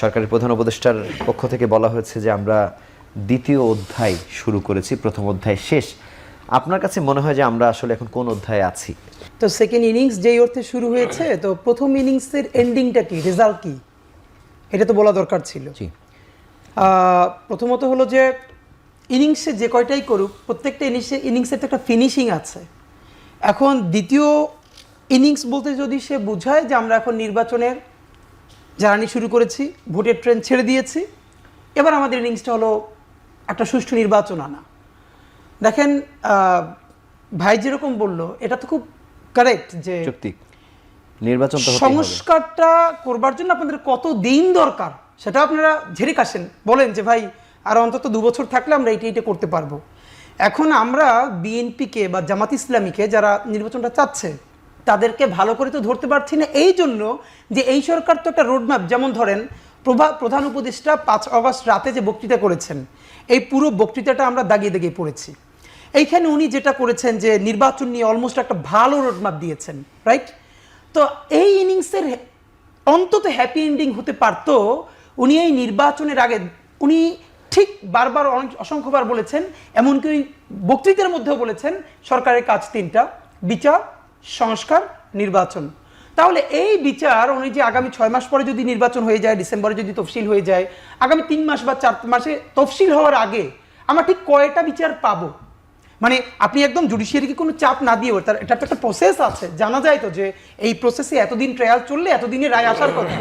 সরকারের প্রধান উপদেষ্টার পক্ষ থেকে বলা হয়েছে যে আমরা দ্বিতীয় অধ্যায় শুরু করেছি প্রথম অধ্যায় শেষ। আপনার কাছে মনে হয় যে আমরা আসলে এখন কোন অধ্যায়ে আছি? তো সেকেন্ড ইনিংস যেই অর্থে শুরু হয়েছে তো প্রথম ইনিংসের এন্ডিংটা কি? রেজাল্ট কি? এটা তো বলা দরকার ছিল। জি। প্রথমত হলো যে ইনিংসে যে কয়টাই করুক প্রত্যেকটা ইনিংসে ইনিংসের তো একটা ফিনিশিং আছে। এখন দ্বিতীয় ইনিংস বলতে যদি সে বোঝায় যে আমরা এখন নির্বাচনের জার্নি শুরু করেছি ভোটের ট্রেন ছেড়ে দিয়েছি। এবার আমাদের ইনিংসটা হলো একটা সুষ্ঠু নির্বাচন আনা। দেখেন ভাই যেরকম বলল এটা তো খুব কারেক্ট যে চুক্তি। নির্বাচন সংস্কারটা করবার জন্য আপনাদের কত দিন দরকার সেটা আপনারা ঝেড়ে কাশেন। বলেন যে ভাই আর অন্তত দু বছর থাকলে আমরা এইটা এইটা করতে পারব। এখন আমরা বিএনপিকে বা জামাত ইসলামীকে যারা নির্বাচনটা চাচ্ছে তাদেরকে ভালো করে তো ধরতে পারছি না। এই জন্য যে এই সরকার তো একটা রোডম্যাপ যেমন ধরেন প্রভা- প্রধান উপদেষ্টা পাঁচ অগস্ট রাতে যে বক্তৃতা করেছেন, এই পুরো বক্তৃতাটা আমরা দাগিয়ে দাগিয়ে পড়েছি। এইখানে উনি যেটা করেছেন যে নির্বাচন নিয়ে অলমোস্ট একটা ভালো রোডম্যাপ দিয়েছেন রাইট তো এই ইনিংসের অন্তত হ্যাপি এন্ডিং হতে পারতো, উনি এই নির্বাচনের আগে, উনি ঠিক বারবার অসংখ্যবার বলেছেন, এমনকি বক্তৃতার মধ্যেও বলেছেন, সরকারের কাজ তিনটা, বিচার সংস্কার, নির্বাচন। তাহলে এই বিচার, উনি যে আগামী ছয় মাস পরে যদি নির্বাচন হয়ে যায়, ডিসেম্বরে যদি তফসিল হয়ে যায়, আগামী তিন মাস বা চার মাসে তফসিল হওয়ার আগে আমরা ঠিক কয়টা বিচার পাবো? মানে আপনি একদম জুডিশিয়ারিকে কোনো চাপ না দিয়ে, তার এটা একটা প্রসেস আছে। জানা যায় তো যে এই প্রসেসে এতদিন ট্রায়াল চললে এতদিনে রায় আসার কথা।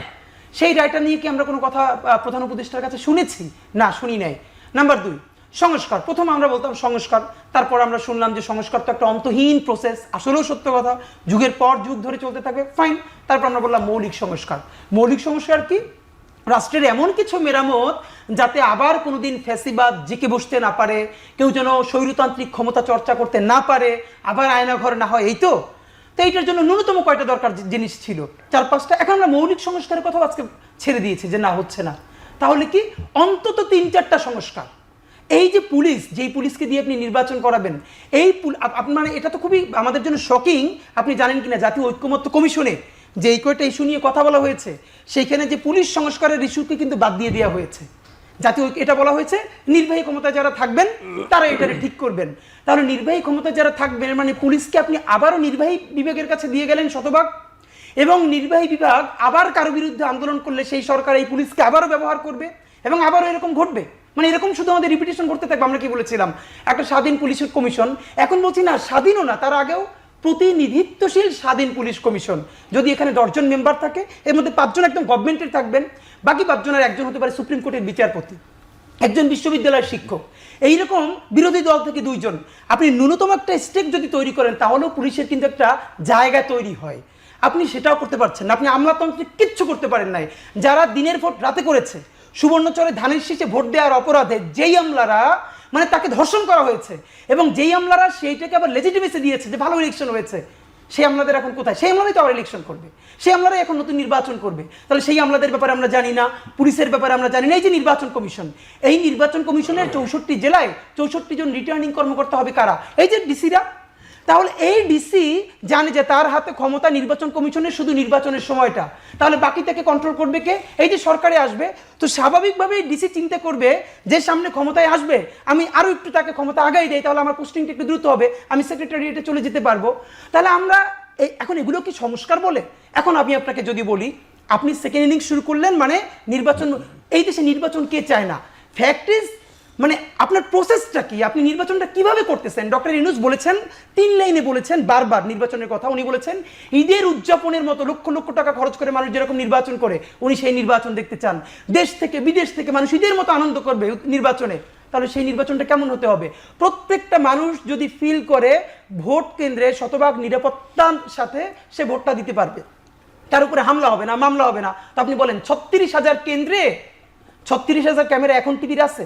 সেই রায়টা নিয়ে কি আমরা কোনো কথা প্রধান উপদেষ্টার কাছে শুনেছি? না, শুনি নাই। নাম্বার দুই সংস্কার। প্রথম আমরা বলতাম সংস্কার, তারপর আমরা শুনলাম যে সংস্কার তো একটা অন্তহীন প্রসেস আসলেও সত্য কথা, যুগের পর যুগ ধরে চলতে থাকবে ফাইন তারপর আমরা বললাম মৌলিক সংস্কার। মৌলিক সংস্কার কি? রাষ্ট্রের এমন কিছু মেরামত যাতে আবার কোনোদিন ফ্যাসিবাদ জেকে বসতে না পারে, কেউ যেন স্বৈরতান্ত্রিক ক্ষমতা চর্চা করতে না পারে, আবার আয়নাঘর না হয়, এই তো? তো এইটার জন্য ন্যূনতম কয়টা দরকার জিনিস ছিল? চার পাঁচটা। এখন আমরা মৌলিক সংস্কারের কথা আজকে ছেড়ে দিয়েছি যে না, হচ্ছে না। তাহলে কি? অন্তত তিন চারটা সংস্কার। এই যে পুলিশ, যেই পুলিশকে দিয়ে আপনি নির্বাচন করাবেন, এই পুল- আপ- আপ- মানে এটা তো খুবই আমাদের জন্য শকিং আপনি জানেন কিনা, জাতীয় ঐক্যমত্য কমিশনে যে এই কয়টা ইস্যু নিয়ে কথা বলা হয়েছে, সেইখানে যে পুলিশ সংস্কারের ইস্যুকে কিন্তু বাদ দিয়ে দেওয়া হয়েছে। জাতীয় এটা বলা হয়েছে, নির্বাহী ক্ষমতায় যারা থাকবেন, তারা এটা ঠিক করবেন। তাহলে নির্বাহী ক্ষমতায় যারা থাকবেন মানে পুলিশকে আপনি আবারও নির্বাহী বিভাগের কাছে দিয়ে গেলেন শতভাগ, এবং নির্বাহী বিভাগ আবার কারও বিরুদ্ধে আন্দোলন করলে সেই সরকার এই পুলিশকে আবারও ব্যবহার করবে। এবং আবারও এরকম ঘটবে। মানে এরকম শুধু আমাদের রিপিটেশন করতে থাকবে, আমরা কি বলেছিলাম? একটা স্বাধীন পুলিশের কমিশন। এখন বলছি না, স্বাধীনও না, তার আগেও প্রতিনিধিত্বশীল স্বাধীন পুলিশ কমিশন। যদি এখানে দশজন মেম্বার থাকে, এর মধ্যে পাঁচজন একদম গভর্নমেন্টের থাকবেন, বাকি পাঁচজনের একজন হতে পারে সুপ্রিম কোর্টের বিচারপতি, একজন বিশ্ববিদ্যালয়ের শিক্ষক। এইরকম বিরোধী দল থেকে দুইজন। আপনি ন্যূনতম একটা স্টেপ যদি তৈরি করেন, তাহলেও পুলিশের কিন্তু একটা জায়গা তৈরি হয়। আপনি সেটাও করতে পারছেন না, আপনি আমলাতন্ত্রে কিচ্ছু করতে পারেন নাই। যারা দিনের ভোট রাতে করেছে সুবর্ণচরে ধানের শীষে ভোট দেওয়ার অপরাধে যেই আমলারা মানে তাকে ধর্ষণ করা হয়েছে এবং যেই আমলারা সেইটাকে আবার লেজিটিমেসি দিয়েছে যে ভালো ইলেকশন হয়েছে, সেই আমলাদের এখন কোথায়? সেই আমলারাই তো আবার ইলেকশন করবে। সেই আমলারাই এখন নতুন নির্বাচন করবে। তাহলে সেই আমলাদের ব্যাপারে আমরা জানি না, পুলিশের ব্যাপারে আমরা জানি না। এই যে নির্বাচন কমিশন, এই নির্বাচন কমিশনের চৌষট্টি জেলায় চৌষট্টি জন রিটার্নিং কর্মকর্তা হবে কারা? এই যে ডিসিরা তাহলে এই ডিসি জানে যে তার হাতে ক্ষমতা নির্বাচন কমিশনের শুধু নির্বাচনের সময়টা। তাহলে বাকি তাকে কন্ট্রোল করবে কে? এই যে সরকারে আসবে, তো স্বাভাবিকভাবে ডিসি চিন্তা করবে যে সামনে ক্ষমতায় আসবে, আমি আরও একটু তাকে ক্ষমতা আগাই দেয় তাহলে আমার পোস্টিংটা একটু দ্রুত হবে, আমি সেক্রেটারিয়েটে চলে যেতে পারব। তাহলে আমরা এই, এখন এগুলো কি সংস্কার বলে? এখন আমি আপনাকে যদি বলি, আপনি সেকেন্ড ইনিংস শুরু করলেন মানে নির্বাচন, এই দেশে নির্বাচন কে চায় না? ফ্যাক্ট ইজ মানে আপনার প্রসেসটা কি? আপনি নির্বাচনটা কীভাবে করতেছেন? ডক্টর ইনুস বলেছেন, তিন লাইনে বলেছেন, বারবার নির্বাচনের কথা উনি বলেছেন, ঈদের উদযাপনের মতো লক্ষ লক্ষ টাকা খরচ করে মানুষ যেরকম নির্বাচন করে, উনি সেই নির্বাচন দেখতে চান। দেশ থেকে, বিদেশ থেকে মানুষ ঈদের মতো আনন্দ করবে নির্বাচনে, তাহলে সেই নির্বাচনটা কেমন হতে হবে? প্রত্যেকটা মানুষ যদি ফিল করে ভোট কেন্দ্রে শতভাগ নিরাপত্তার সাথে সে ভোটটা দিতে পারবে। তার উপরে হামলা হবে না, মামলা হবে না। তো আপনি বলেন, ছত্রিশ হাজার কেন্দ্রে, ছত্রিশ হাজার ক্যামেরা এখন টিভির আছে?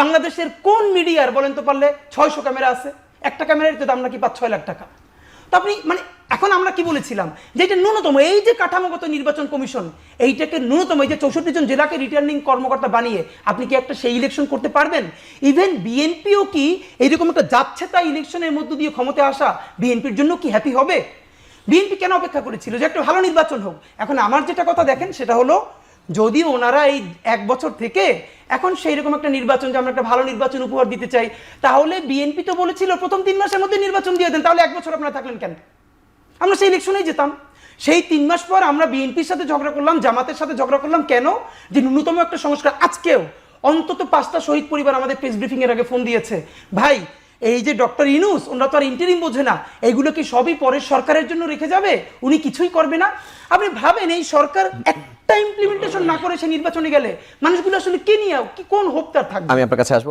বাংলাদেশের কোন মিডিয়ার বলেন তো পারলে ছয়শো ক্যামেরা আছে? একটা ক্যামেরার তো দাম নাকি পাঁচ, ছয় লাখ টাকা। তো আপনি মানে এখন আমরা কি বলেছিলাম? যে এটা ন্যূনতম, এই যে কাঠামোগত নির্বাচন কমিশন, এইটাকে ন্যূনতম, এই যে চৌষট্টি জন জেলাকে রিটার্নিং কর্মকর্তা বানিয়ে আপনি কি একটা সেই ইলেকশন করতে পারবেন? ইভেন বিএনপিও কি এইরকম একটা যাচ্ছে তাই ইলেকশনের মধ্য দিয়ে ক্ষমতা আসা বিএনপির জন্য কি হ্যাপি হবে? বিএনপি কেন অপেক্ষা করেছিল? যে একটা ভালো নির্বাচন হোক। এখন আমার যেটা কথা দেখেন, সেটা হলো যদি ওনারা এই এক বছর থেকে এখন সেই রকম একটা নির্বাচন, যে আমরা একটা ভালো নির্বাচন উপহার দিতে চাই, তাহলে বিএনপি তো বলেছিল প্রথম তিন মাসের মধ্যে নির্বাচন দিয়ে দেন, তাহলে এক বছর আপনারা থাকলেন কেন? আমরা সেই ইলেকশনেই যেতাম। সেই তিন মাস পর আমরা বিএনপির সাথে ঝগড়া করলাম, জামাতের সাথে ঝগড়া করলাম, কেন? যে ন্যূনতম একটা সংস্কার আজকেও অন্তত পাঁচটা শহীদ পরিবার আমাদের প্রেস ব্রিফিং এর আগে ফোন দিয়েছে। ভাই, এই যে ডক্টর ইনুস, ওনারা তো আর ইন্টারিম বোঝে না, এগুলো কি সবই পরের সরকারের জন্য রেখে যাবে? উনি কিছুই করবে না। আপনি ভাবেন, এই সরকার একটা ইমপ্লিমেন্টেশন না করে সে নির্বাচনে গেলে, মানুষগুলো আসলে কে নিয়ে, কি কোন হোপ তার থাকবে? আমি আপনার কাছে আসব।